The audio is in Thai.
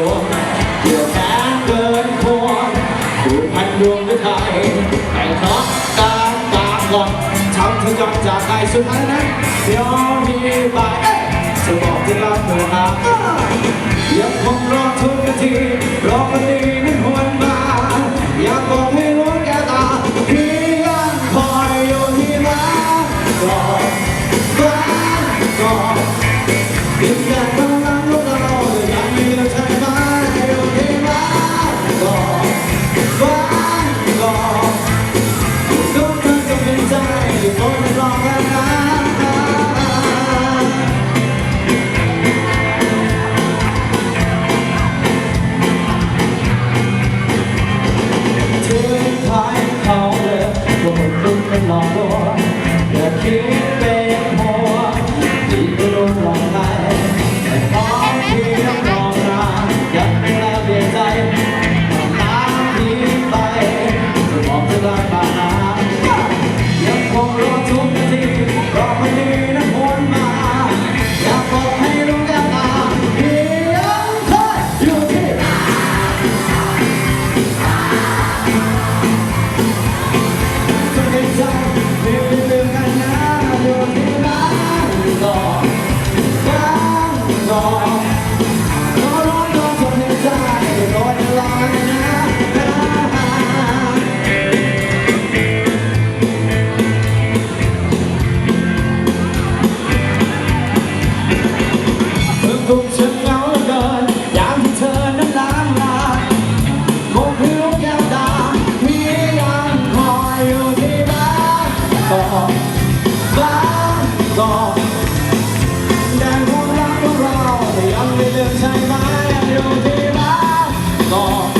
วงเกี่ยแขนเกินควรดูพันดวงด้วยไทยแต่เพราะกลางกลางหลอกทำทยอยจากไปสุดท้ายนั้นยอมมีไปจะบอกที่รักเมื่อายังคงรอทุกนาทีรอวันนี้นั้นหวนมา อยากบอกให้รู้แกตาพี่ยังคอยอยู่ที่นั่นรักอ อ เมื่อกุมฉันเหงาเหลือเกินยามที่เธอนั้นล้างลาคงผิวแก้วตา มียังคอยอยู่ที่บ้านต่อบ้านต่อแดนความรักของเราแต่ยังไม่เลือกใช่ไหมอยู่ที่บ้านต่อ